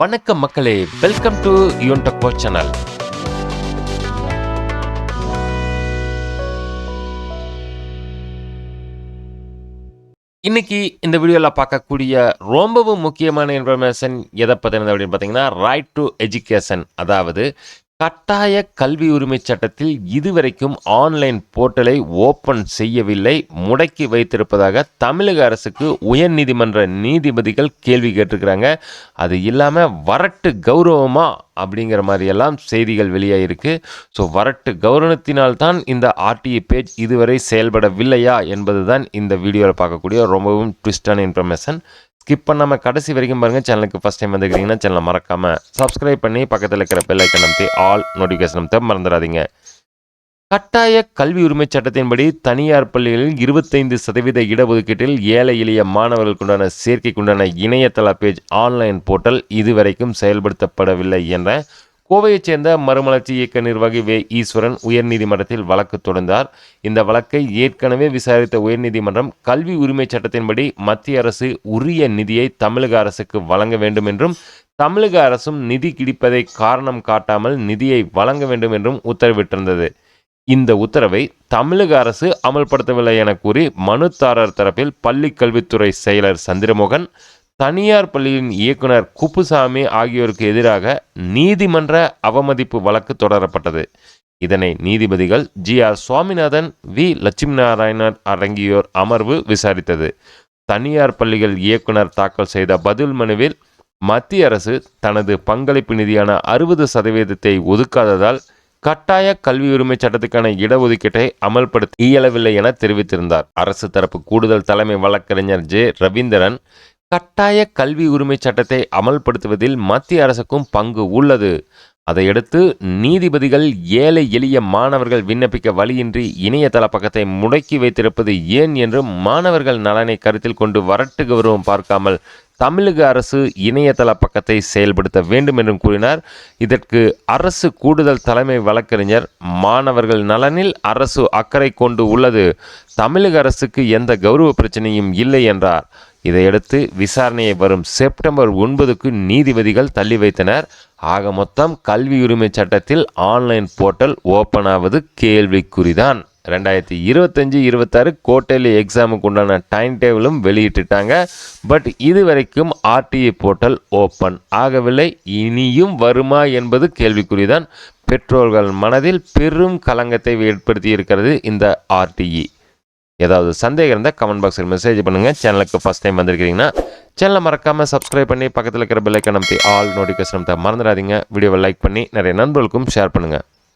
வணக்கம் மக்களே welcome to Yoon channel இன்னைக்கு இந்த வீடியோவில் பார்க்கக்கூடிய ரொம்பவும் முக்கியமான இன்ஃபர்மேஷன் எதை பற்றினது அப்படின்னு பார்த்தீங்கன்னா ரைட் டு எஜுகேஷன் அதாவது கட்டாய கல்வி உரிமை சட்டத்தில் இதுவரைக்கும் ஆன்லைன் போர்ட்டலை ஓப்பன் செய்யவில்லை. முடக்கி வைத்திருப்பதாக தமிழக அரசுக்கு உயர்நீதிமன்ற நீதிபதிகள் கேள்வி கேட்டிருக்கிறாங்க. அது இல்லாமல் வரட்டு கௌரவமா அப்படிங்கிற மாதிரியெல்லாம் செய்திகள் வெளியாகிருக்கு ஸோ வரட்டு கௌரவத்தினால்தான் இந்த ஆர்டிஐ பேஜ் இதுவரை செயல்படவில்லையா என்பது தான் இந்த வீடியோவில் பார்க்கக்கூடிய ரொம்பவும் ட்விஸ்டான இன்ஃபர்மேஷன் ஸ்கிப் பண்ணாமல் கடைசி வரைக்கும் பாருங்கள் சேனலுக்கு ஃபஸ்ட் டைம் வந்துக்கிறீங்கன்னா சேனலை மறக்காமல் சப்ஸ்கிரைப் பண்ணி பக்கத்தில் இருக்கிற பெல் ஐக்கன் அமைத்து ஆல் நோட்டிஃபிகேஷன் அமைத்து மறந்துடாதீங்க. கட்டாய கல்வி உரிமை சட்டத்தின்படி தனியார் பள்ளிகளில் இருபத்தைந்து சதவீத இடஒதுக்கீட்டில் ஏழை எளிய மாணவர்களுக்குண்டான சேர்க்கைக்குண்டான இணையதள பேஜ் ஆன்லைன் போர்ட்டல் இதுவரைக்கும் செயல்படுத்தப்படவில்லை என்ற கோவையைச் சேர்ந்த மறுமலர்ச்சி இயக்க நிர்வாகி வே. ஈஸ்வரன் உயர்நீதிமன்றத்தில் வழக்கு தொடர்ந்தார். இந்த வழக்கை ஏற்கனவே விசாரித்த உயர்நீதிமன்றம் கல்வி உரிமைச் சட்டத்தின்படி மத்திய அரசு உரிய நிதியை தமிழக அரசுக்கு வழங்க வேண்டும் என்றும் தமிழக அரசும் நிதி கிடைப்பதை காரணம் காட்டாமல் நிதியை வழங்க வேண்டும் என்றும் உத்தரவிட்டிருந்தது. இந்த உத்தரவை தமிழக அரசு அமல்படுத்தவில்லை என கூறி மனுதாரர் தரப்பில் பள்ளிக்கல்வித்துறை செயலர் சந்திரமோகன் தனியார் பள்ளியின் இயக்குனர் குப்புசாமி ஆகியோருக்கு எதிராக நீதிமன்ற அவமதிப்பு வழக்கு தொடரப்பட்டது. இதனை நீதிபதிகள் G R Swaminathan V. Lakshmi Narayanan அடங்கியோர் அமர்வு விசாரித்தது. தனியார் பள்ளிகள் இயக்குனர் தாக்கல் செய்த பதில் மனுவில் மத்திய அரசு தனது பங்களிப்பு நிதியான அறுபது சதவீதத்தை ஒதுக்காததால் கட்டாய கல்வி உரிமை சட்டத்துக்கான இடஒதுக்கீட்டை அமல்படுத்த இயலவில்லை என தெரிவித்திருந்தார். அரசு தரப்பு கூடுதல் தலைமை வழக்கறிஞர் ஜே. ரவீந்திரன் கட்டாய கல்வி உரிமை சட்டத்தை அமல்படுத்துவதில் மத்திய அரசுக்கும் பங்கு உள்ளது. அதையடுத்து நீதிபதிகள் ஏழை எளிய மாணவர்கள் விண்ணப்பிக்க வழியின்றி இணையதள பக்கத்தை முடக்கி வைத்திருப்பது ஏன் என்று மாணவர்கள் நலனை கருத்தில் கொண்டு வரட்டு கௌரவம் பார்க்காமல் தமிழக அரசு இணையதள பக்கத்தை செயல்படுத்த வேண்டும் என்றும் கூறினார். இதற்கு அரசு கூடுதல் தலைமை வழக்கறிஞர் மாணவர்கள் நலனில் அரசு அக்கறை கொண்டு உள்ளது. தமிழக அரசுக்கு எந்த கௌரவ பிரச்சனையும் இல்லை என்றார். இதையடுத்து விசாரணையை வரும் செப்டம்பர் ஒன்பதுக்கு நீதிபதிகள் தள்ளி வைத்தனர். ஆக மொத்தம் கல்வி உரிமை சட்டத்தில் ஆன்லைன் போர்ட்டல் ஓப்பன் ஆவது கேள்விக்குறிதான். ரெண்டாயிரத்தி இருபத்தஞ்சி இருபத்தாறு கோட்டையில் எக்ஸாமுக்கு உண்டான டைம் டேபிளும் வெளியிட்டுட்டாங்க. பட் இது வரைக்கும் ஆர்டிஐ போர்ட்டல் ஓப்பன் ஆகவில்லை. இனியும் வருமா என்பது கேள்விக்குறிதான். பெற்றோர்கள் மனதில் பெரும் கலங்கத்தை ஏற்படுத்தி இருக்கிறது இந்த ஆர்டிஇ ஏதாவது சந்தேகம் இருந்தால் கமெண்ட் பாக்ஸில் மெசேஜ் பண்ணுங்கள் சேனலுக்கு ஃபஸ்ட் டைம் வந்திருக்கிறீங்கன்னா சேனலை மறக்காமல் சப்ஸ்கிரைப் பண்ணி பக்கத்தில் இருக்கிற பெல்லைக்கன் நம்பி ஆல் நோட்டிஃபிகேஷன் மறந்துடாதீங்க. வீடியோவை லைக் பண்ணி நிறைய நண்பர்களுக்கும் ஷேர் பண்ணுங்கள்